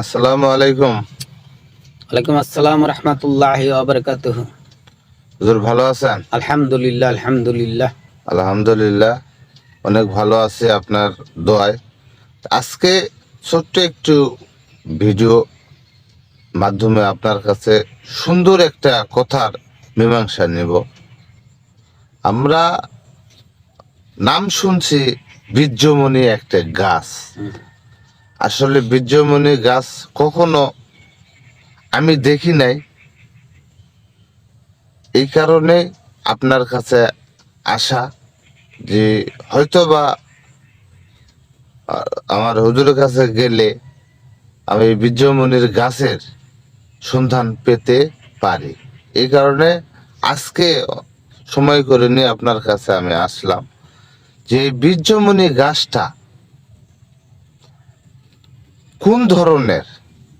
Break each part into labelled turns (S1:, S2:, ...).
S1: আসসালামু আলাইকুম।
S2: ওয়ালাইকুম আসসালাম রহমতুল্লাহ ওবরকাতুহ
S1: হুজুর ভালো আছেন?
S2: আলহামদুলিল্লাহ আলহামদুলিল্লাহ।
S1: আলহামদুলিল্লাহ অনেক ভালো আছে আপনার দোয়ায়। আজকে ছোট্ট একটু ভিডিও মাধ্যমে আপনার কাছে সুন্দর একটা কথার মীমাংসা নেব। আমরা নাম শুনছি বীর্যমণি একটা গাছ। আসলে বীর্যমণি গাছ কখনো আমি দেখি নাই। এই কারণে আপনার কাছে আসা যে হয়তোবা আমার হুজুরের কাছে গেলে আমি বীর্যমণির গাছের সন্ধান পেতে পারি। এই কারণে আজকে সময় করে নিয়ে আপনার কাছে আমি আসলাম যে বীর্যমণি গাছটা কোন ধরনের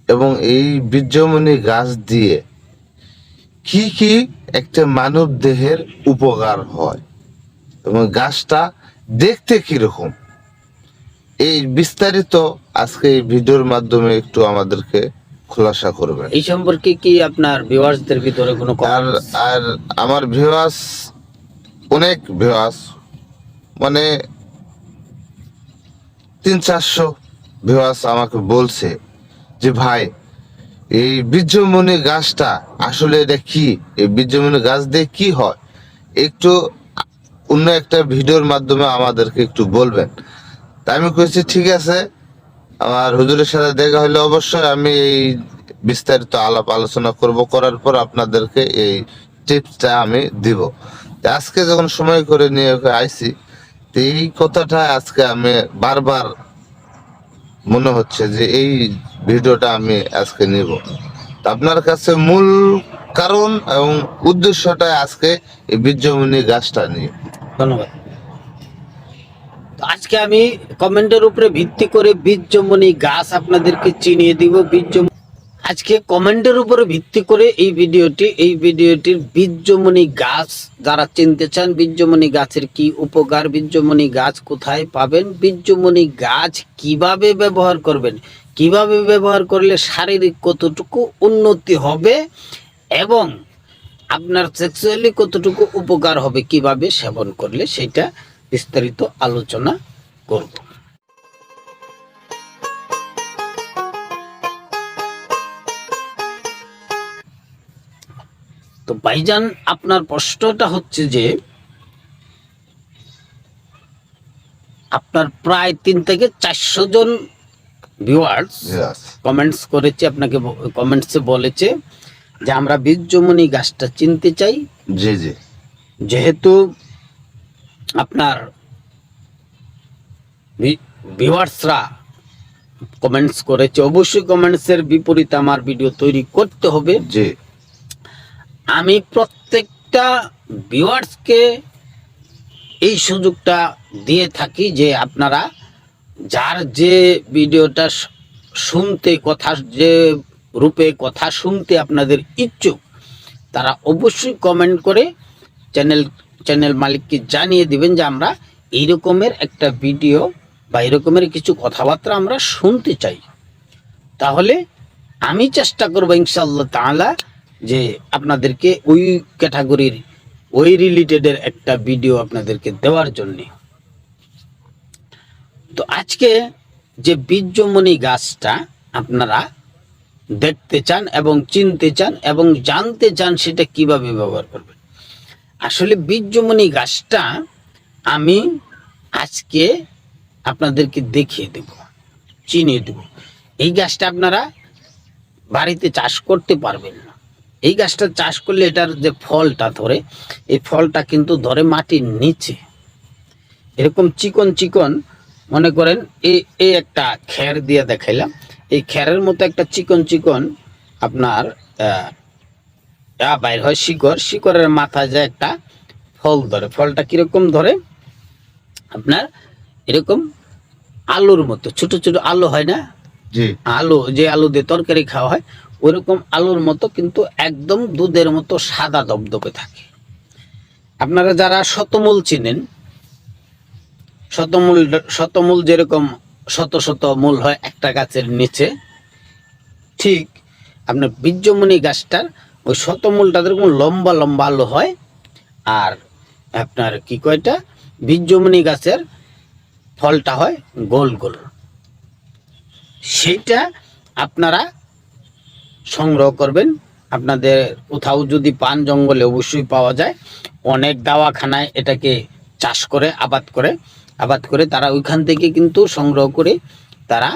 S1: এবং এই বীর্যমণি গাছ দিয়ে কি কি একটা মানব দেহের উপকার হয়? এবং গাছটা দেখতে কীরকম? এই বিস্তারিত আজকে এই ভিডিওর মাধ্যমে একটু আমাদেরকে খোলাসা করবেন।
S2: এই সম্পর্কে কি আপনার ভিউয়ার্সদের ভিতরে কোনো
S1: আর আর আমার ভিউয়ার্স অনেক ভিউয়ার্স মানে তিন চারশো ভিউয়ার্স, আমাকে বলছে যে, ভাই, এই বীর্যমণি গাছটা আসলে এটা কি? এই বীর্যমণি গাছ দিয়ে কি হয়? একটু অন্য একটা ভিডিওর মাধ্যমে আমাদেরকে একটু বলবেন। তাই আমি কইছি, ঠিক আছে, আমার হুজুরের সাথে দেখা হলে অবশ্যই আমি এই বিস্তারিত আলাপ আলোচনা করব, করার পর আপনাদেরকে এই টিপসটা আমি দিব। আজকে যখন সময় করে নিয়ে আইছি এই কথাটা আজকে আমি বারবার মনে হচ্ছে যে এই ভিডিওটা আমি আজকে নিব। আপনার কাছে মূল কারণ এবং উদ্দেশ্যটা আজকে এই বীর্যমণি গাছটা নিয়ে।
S2: ধন্যবাদ। আজকে আমি কমেন্টের উপরে ভিত্তি করে বীর্যমণি গাছ আপনাদেরকে চিনিয়ে দিব। বীর্য আজকে কমেন্টের উপরে ভিত্তি করে এই ভিডিওটি, এই ভিডিওটির বীর্যমণি গাছ, যারা চিনতে চান বীর্যমণি গাছের কি উপকার বীর্যমণি গাছ কোথায় পাবেন বীর্যমণি গাছ কীভাবে ব্যবহার করবেন, কীভাবে ব্যবহার করলে শারীরিক কতটুকু উন্নতি হবে এবং আপনার সেক্সুয়ালি কতটুকু উপকার হবে, কীভাবে সেবন করলে সেটা বিস্তারিত আলোচনা করব। তো ভাইজান আপনার প্রশ্নটা হচ্ছে যে আপনার প্রায় তিন থেকে চারশো জন ভিউয়ার্স কমেন্টস করেছে আপনাকে কমেন্টসে বলেছে যে আমরা বীর্যমণি গাছটা চিনতে চাই।
S1: জি জি।
S2: যেহেতু আপনার ভিউয়ার্সরা কমেন্টস করেছে অবশ্যই কমেন্টসের বিপরীতে আমার ভিডিও তৈরি করতে হবে।
S1: জি।
S2: আমি প্রত্যেকটা ভিউয়ার্সকে এই সুযোগটা দিয়ে থাকি যে আপনারা যার যে ভিডিওটা শুনতে কথা, যে রূপে কথা শুনতে আপনাদের ইচ্ছুক, তারা অবশ্যই কমেন্ট করে চ্যানেল চ্যানেল মালিককে জানিয়ে দিবেন যে আমরা এই রকমের একটা ভিডিও বা এরকমের কিছু কথাবার্তা আমরা শুনতে চাই। তাহলে আমি চেষ্টা করব ইনশাল্লাহ তাআলা যে আপনাদেরকে ওই ক্যাটাগরির ওই রিলেটেডের একটা ভিডিও আপনাদেরকে দেওয়ার জন্যে। তো আজকে যে বীর্যমণি গাছটা আপনারা দেখতে চান এবং চিনতে চান এবং জানতে চান সেটা কীভাবে ব্যবহার করবেন। আসলে বীর্যমণি গাছটা আমি আজকে আপনাদেরকে দেখিয়ে দেব, চিনিয়ে দেব। এই গাছটা আপনারা বাড়িতে চাষ করতে পারবেন না। এই গাছটা চাষ করলে এটার যে ফলটা ধরে এই ফলটা কিন্তু ধরে মাটির নিচে। এরকম চিকন চিকন মনে করেন এই এই একটা খ্যার দিয়ে দেখাইলাম। এই খ্যারের মতো একটা চিকন চিকন আপনার বাইর হয় শিকড়। শিকড়ের মাথায় যে একটা ফল ধরে। ফলটা কীরকম ধরে? আপনার এরকম আলুর মতো। ছোট ছোট আলু হয় না? আলু যে আলু দিয়ে তরকারি খাওয়া হয় ওইরকম আলুর মতো কিন্তু একদম দুধের মতো সাদা দবদবে থাকে। আপনারা যারা শতমূল চিনেন, শতমূল শতমূল যেরকম শত শত মূল হয় একটা গাছের নিচে, ঠিক আপনার বীর্যমণি গাছটার ওই শতমূলটা এরকম লম্বা লম্বা আলো হয়, আর আপনার কি কয়টা বীর্যমণি গাছের ফলটা হয় গোল গোল। সেইটা আপনারা সংগ্রহ করবেন। আপনাদের কোথাও যদি পান জঙ্গলে অবশ্যই পাওয়া যায়। অনেক দাওয়াখানায় এটাকে চাষ করে, আবাদ করে। আবাদ করে তারা ওইখান থেকে কিন্তু সংগ্রহ করে তারা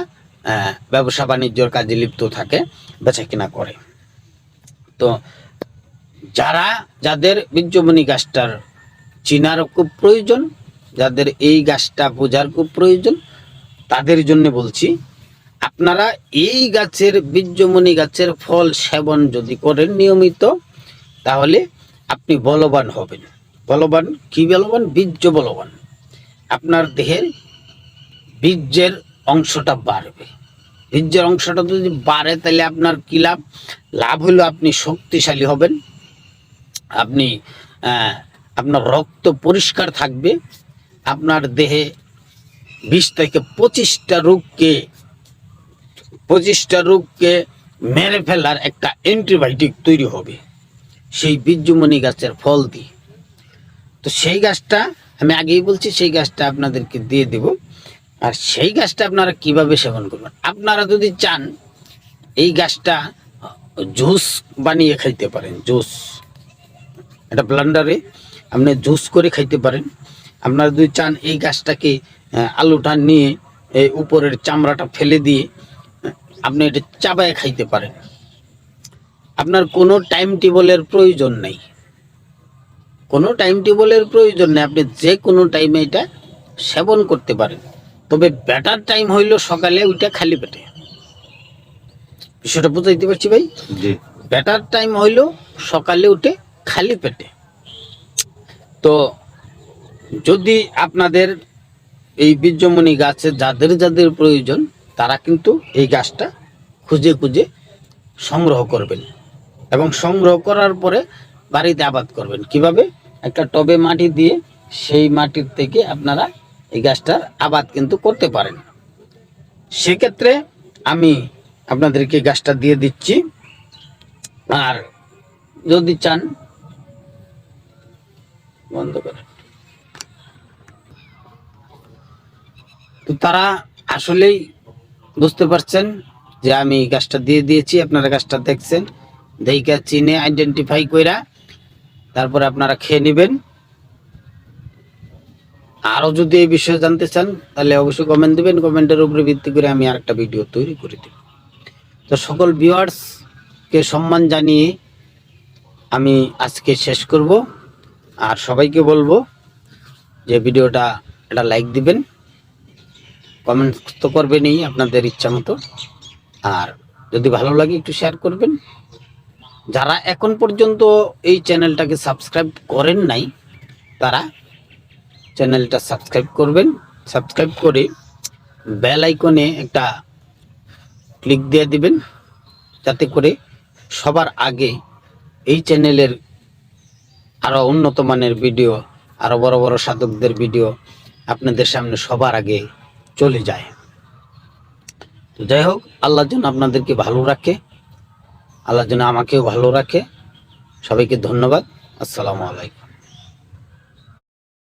S2: ব্যবসা বাণিজ্যর কাজে লিপ্ত থাকে বেচা কিনা করে। তো যারা, যাদের বীর্যমণি গাছটার চিনার খুব প্রয়োজন, যাদের এই গাছটা বোঝার খুব প্রয়োজন, তাদের জন্য বলছি আপনারা এই গাছের, বীর্যমণি গাছের ফল সেবন যদি করেন নিয়মিত, তাহলে আপনি বলবান হবেন। বলবান, কি বলবান? বীর্য বলবান। আপনার দেহের বীর্যের অংশটা বাড়বে। বীর্যের অংশটা যদি বাড়ে, তাহলে আপনার কি লাভ? লাভ হলো আপনি শক্তিশালী হবেন। আপনি আপনার রক্ত পরিষ্কার থাকবে। আপনার দেহে বিশ থেকে পঁচিশটা রোগকে পঁচিশটা রোগকে মেরে ফেলার একটা অ্যান্টিবায়োটিক তৈরি হবে। সেই বীর্যমণি গাছের ফল দিয়ে। তো সেই গাছটা, আমি আগেই বলছি, সেই গাছটা আপনাদেরকে দিয়ে দেব। আর সেই গাছটা আপনারা কীভাবে সেবন করবেন? আপনারা যদি চান, এই গাছটা জুস বানিয়ে খাইতে পারেন, জুস। এটা ব্লান্ডারে আপনি জুস করে খাইতে পারেন। আপনারা যদি চান, এই গাছটাকে আলুটা নিয়ে উপরের চামড়াটা ফেলে দিয়ে আপনি এটা চাবায় খাইতে পারেন। আপনার কোনো টাইম টেবলের প্রয়োজন নেই। কোনো টাইম টেবলের প্রয়োজন নেই আপনি যে কোনো টাইমে এটা সেবন করতে পারেন। তবে বেটার টাইম হইল সকালে ওইটা খালি পেটে। বিষয়টা বুঝাইতে পারছি ভাই? বেটার টাইম হইল সকালে উঠে খালি পেটে। তো যদি আপনাদের এই বীর্যমণি গাছে যাদের যাদের প্রয়োজন তারা কিন্তু এই গাছটা খুঁজে খুঁজে সংগ্রহ করবেন। এবং সংগ্রহ করার পরে বাড়িতে আবাদ করবেন। কীভাবে? একটা টবে মাটি দিয়ে সেই মাটির থেকে আপনারা এই গাছটার আবাদ কিন্তু করতে পারেন। সেক্ষেত্রে আমি আপনাদেরকে গাছটা দিয়ে দিচ্ছি। আর যদি চান, বন্ধ করে। তো তারা আসলেই বুঝতে পারছেন যে আমি গাছটা দিয়ে দিয়েছি, আপনারা গাছটা দেখছেন। দেইকা চিনে আইডেন্টিফাই কইরা তারপরে আপনারা খেয়ে নেবেন। আরও যদি এই বিষয়ে জানতে চান, তাহলে অবশ্যই কমেন্ট দেবেন। কমেন্টের উপরে ভিত্তি করে আমি আরেকটা ভিডিও তৈরি করে দেব। তো সকল ভিউয়ার্সকে সম্মান জানিয়ে আমি আজকে শেষ করব। আর সবাইকে বলব যে ভিডিওটা একটা লাইক দিবেন। কমেন্ট তো করবেনই আপনাদের ইচ্ছা মতো। আর যদি ভালো লাগে একটু শেয়ার করবেন। যারা এখন পর্যন্ত এই চ্যানেলটাকে সাবস্ক্রাইব করেন নাই, তারা চ্যানেলটা সাবস্ক্রাইব করবেন। সাবস্ক্রাইব করে বেল আইকনে একটা ক্লিক দিয়ে দিবেন। যাতে করে সবার আগে এই চ্যানেলের আরও উন্নত মানের ভিডিও আরও বড় বড় সাধকদের ভিডিও আপনাদের সামনে সবার আগে চলে যায়। তো যাই হোক আল্লাহর জন্য আপনাদেরকে ভালো রাখে আল্লাহর জন্য আমাকেও ভালো রাখে। সবাইকে ধন্যবাদ। আসসালামু আলাইকুম।